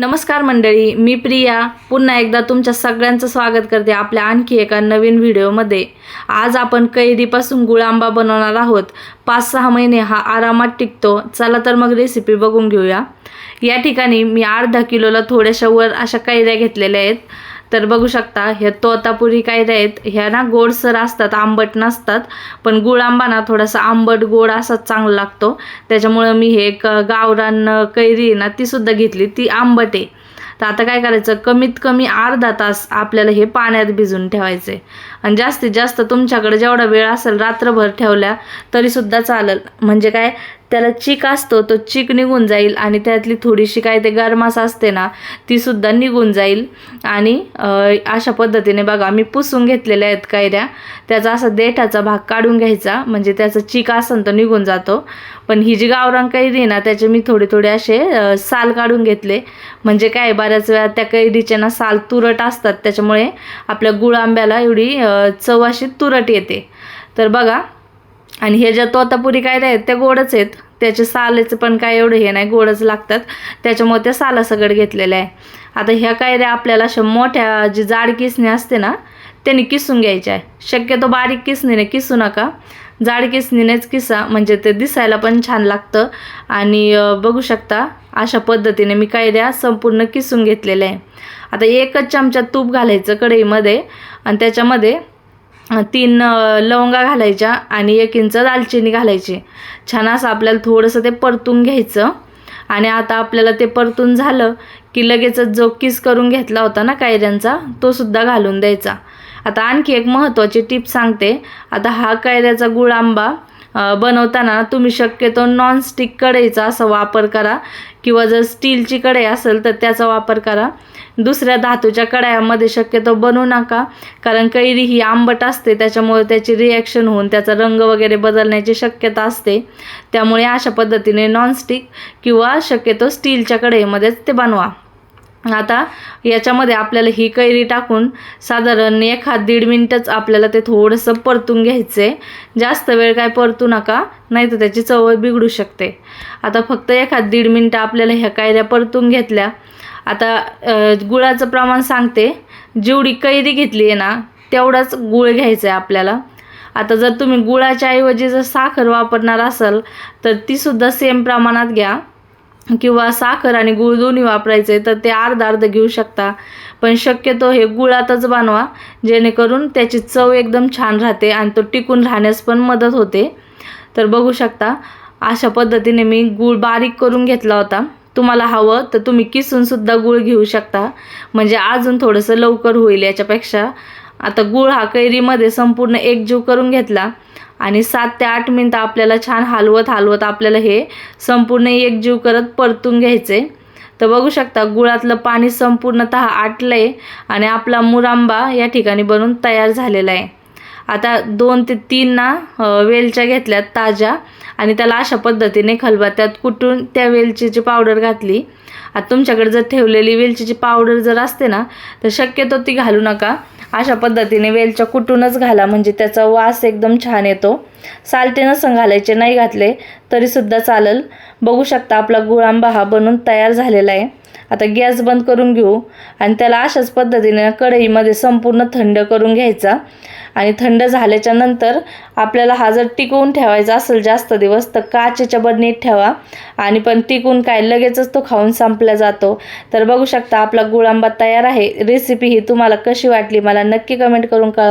नमस्कार मंडळी मी प्रिया. पुन्हा एकदा तुमच्या सगळ्यांचं स्वागत करते आपल्या आणखी एका नवीन व्हिडिओमध्ये. आज आपण कैरीपासून गुळांबा बनवणार आहोत. पाच सहा महिने हा आरामात टिकतो. चला तर मग रेसिपी बघून घेऊया. या ठिकाणी मी अर्धा किलोला थोड्याशा वर अशा कैऱ्या घेतलेल्या आहेत. तर बघू शकता ह्या तोतापुरी काय आहेत ह्या ना गोडसर असतात आंबट नसतात पण गुळ आंबा ना थोडासा आंबट गोड असाच चांगला लागतो. त्याच्यामुळं मी हे एक गावरान कैरी आहे ना ती सुद्धा घेतली ती आंबट आहे. तर आता काय करायचं कमीत कमी अर्धा तास आपल्याला हे पाण्यात भिजून ठेवायचे आणि जास्तीत जास्त तुमच्याकडे जेवढा वेळ असेल रात्रभर ठेवल्या तरीसुद्धा चालेल. म्हणजे काय त्याला चीक असतो तो चीक निघून जाईल आणि त्यातली थोडीशी काय ते गरमास असते ना ती सुद्धा निघून जाईल. आणि अशा पद्धतीने बघा मी पुसून घेतलेल्या आहेत कैऱ्या. त्याचा असा देठाचा भाग काढून घ्यायचा म्हणजे त्याचा चीक असन तो निघून जातो. पण ही जी गावरान कैरी ना त्याचे मी थोडे थोडे असे साल काढून घेतले. म्हणजे काय बऱ्याच वेळा त्या कैरीचे ना साल तुरट असतात त्याच्यामुळे आपल्या गुळ आंब्याला एवढी चव अशी तुरट येते. तर बघा आणि हे ज्या तोतापुरी काय आहेत त्या गोडच आहेत. त्याचे सालेचं पण काय एवढं हे नाही गोडच लागतात. त्याच्यामुळे त्या सालासकट घेतलेलं आहे. आता ह्या कायऱ्या आपल्याला अशा मोठ्या जी जाड किसणी असते ना त्याने किसून घ्यायच्या आहे. शक्यतो बारीक किसणीने किसू नका. जाड किसणीनेच किसा म्हणजे ते दिसायला पण छान लागतं. आणि बघू शकता अशा पद्धतीने मी कायऱ्या संपूर्ण किसून घेतलेल्या आहे. आता एकच चमचा तूप घालायचं कढईमध्ये. आणि त्याच्यामध्ये तीन लवंगा घालायच्या आणि एक इंच दालचिनी घालायची. छान असं आपल्याला थोडंसं ते परतून घ्यायचं. आणि आता आपल्याला ते परतून झालं की लगेचच जो किस करून घेतला होता ना कैऱ्यांचा तो सुद्धा घालून द्यायचा. आता आणखी एक महत्त्वाची टिप सांगते. आता हा कैऱ्याचा गुळ आंबा बनवताना तुम्ही शक्यतो नॉनस्टिक कढईचा असा वापर करा किंवा जर स्टीलची कढई असेल तर त्याचा वापर करा. दुसऱ्या धातूच्या कढयामध्ये शक्यतो बनवू नका. कारण कैरी ही आंबट असते त्याच्यामुळे त्याची रिॲक्शन होऊन त्याचा रंग वगैरे बदलण्याची शक्यता असते. त्यामुळे अशा पद्धतीने नॉनस्टिक किंवा शक्यतो स्टीलच्या कढईमध्येच ते बनवा. आता याच्यामध्ये आपल्याला ही कैरी टाकून साधारण एक हात दीड मिनटंच आपल्याला ते थोडंसं परतून घ्यायचं आहे जास्त वेळ काय परतू नका नाही तर त्याची चव बिघडू शकते. आता फक्त एक हात दीड मिनटं आपल्याला ह्या कैऱ्या परतून घेतल्या आता गुळाचं प्रमाण सांगते. जेवढी कैरी घेतली आहे ना तेवढाच गुळ घ्यायचा आहे आपल्याला. आता जर तुम्ही गुळाच्या ऐवजी जर साखर वापरणार असाल तर तीसुद्धा सेम प्रमाणात घ्या. किंवा साखर आणि गुळ दोन्ही वापरायचे तर ते अर्ध अर्ध घेऊ शकता. पण शक्यतो हे गुळातच बनवा जेणेकरून त्याची चव एकदम छान राहते आणि तो टिकून राहण्यास पण मदत होते. तर बघू शकता अशा पद्धतीने मी गूळ बारीक करून घेतला होता. तुम्हाला हवं तर तुम्ही किसूनसुद्धा गूळ घेऊ शकता. म्हणजे अजून थोडंसं लवकर होईल याच्यापेक्षा. आता गूळ हा कैरीमध्ये संपूर्ण एकजीव करून घेतला. आणि सात ते आठ मिनटं आपल्याला छान हलवत हलवत आपल्याला हे संपूर्ण एकजीव करत परतून घ्यायचे. तर बघू शकता गुळातलं पाणी संपूर्णतः आटलं आहे आणि आपला मुरांबा या ठिकाणी बनून तयार झालेला आहे. आता दोन ते तीन ना वेलच्या घेतल्यात ताज्या. आणि त्याला अशा पद्धतीने खलबत्त्यात कुटून त्या वेलचीची पावडर घातली. आता तुमच्याकडे जर ठेवलेली वेलचीची पावडर जर असते ना तर शक्यतो ती घालू नका. अशा पद्धतीने वेलच्या कुटूनच घाला म्हणजे त्याचा वास एकदम छान येतो. सालटे नसं घालायचे नाही घातले तरीसुद्धा चालेल. बघू शकता आपला गुळांबा हा बनून तयार झालेला आहे. आता गॅस बंद करून घेऊ. आणि त्याला अशाच पद्धतीने कढईमध्ये संपूर्ण थंड करून घ्यायचा. आणि थंड झाल्याच्यानंतर आपल्याला हा जर टिकवून ठेवायचा असेल जास्त दिवस तर काचेच्या बदनीत ठेवा. आणि पण टिकून काय लगेचच तो खाऊन संपला जातो. तर बघू शकता आपला गुळांबा तयार आहे. रेसिपी ही तुम्हाला कशी वाटली मला नक्की कमेंट करून कळ